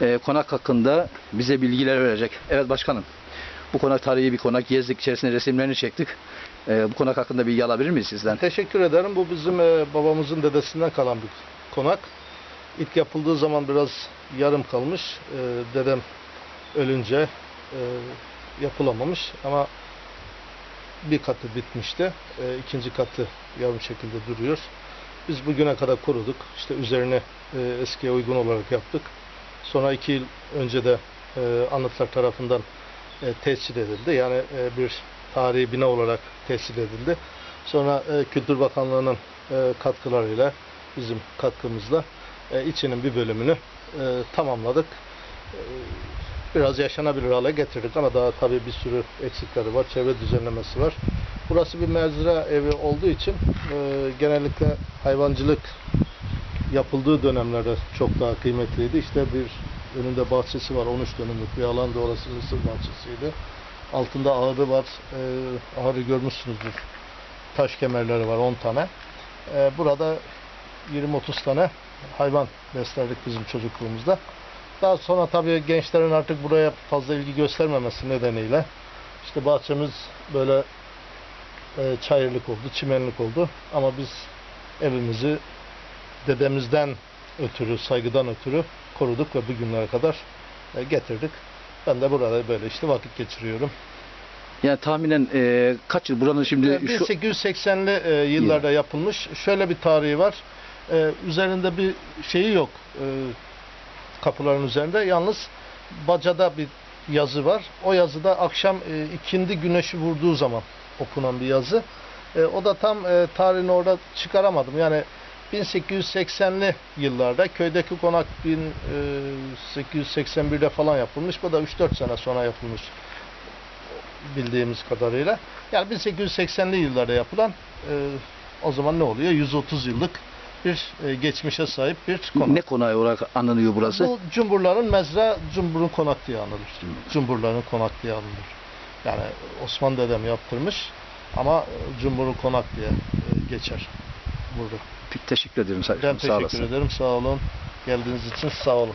e, konak hakkında bize bilgiler verecek. Evet başkanım. Bu konak tarihi bir konak. Gezdik içerisinde resimlerini çektik. E, bu konak hakkında bilgi alabilir miyiz sizden? Teşekkür ederim. Bu bizim e, babamızın dedesinden kalan bir konak. İlk yapıldığı zaman biraz yarım kalmış. E, dedem ölünce e, yapılamamış ama bir katı bitmişti. E, ikinci katı yarım şekilde duruyor. Biz bugüne kadar koruduk. İşte üzerine e, eskiye uygun olarak yaptık. Sonra iki yıl önce de e, anıtlar tarafından e, tescil edildi. Yani e, bir tarihi bina olarak tescil edildi. Sonra e, Kültür Bakanlığı'nın e, katkılarıyla, bizim katkımızla e, içinin bir bölümünü e, tamamladık. E, biraz yaşanabilir hale getirdik ama daha tabii bir sürü eksikleri var. Çevre düzenlemesi var. Burası bir mezra evi olduğu için e, genellikle hayvancılık yapıldığı dönemlerde çok daha kıymetliydi. İşte bir önünde bahçesi var. 13 dönümlük bir alan da orası mısır bahçesiydi. Altında ahırı var. E, ahırı görmüşsünüzdür. Taş kemerleri var 10 tane. E, burada 20-30 tane hayvan beslerdik bizim çocukluğumuzda. Daha sonra tabii gençlerin artık buraya fazla ilgi göstermemesi nedeniyle işte bahçemiz böyle e, çayırlık oldu, çimenlik oldu. Ama biz evimizi dedemizden ötürü, saygıdan ötürü koruduk ve bugünlere kadar e, getirdik. Ben de burada böyle işte vakit geçiriyorum. Yani tahminen e, kaç yıl buranın şimdi E, şu 1880'li e, yıllarda yapılmış. Şöyle bir tarihi var. E, üzerinde bir şeyi yok. E, kapıların üzerinde. Yalnız bacada bir yazı var. O yazıda akşam e, ikindi güneşi vurduğu zaman okunan bir yazı. E, o da tam e, tarihini orada çıkaramadım. Yani 1880'li yıllarda köydeki konak 1881'de falan yapılmış. Bu da 3-4 sene sonra yapılmış bildiğimiz kadarıyla. Yani 1880'li yıllarda yapılan e, o zaman ne oluyor? 130 yıllık bir e, geçmişe sahip bir konak. ne konağı olarak anılıyor burası? Bu Cumburların mezra Cumbur'un konak diye anılır. Cumburların konak diye anılır. Yani Osman dedem yaptırmış ama e, Cumbur'un konak diye e, geçer burada. Teşekkür ederim. Sağ, Ben sağ teşekkür olasın. ederim. Sağ olun. Geldiğiniz için sağ olun.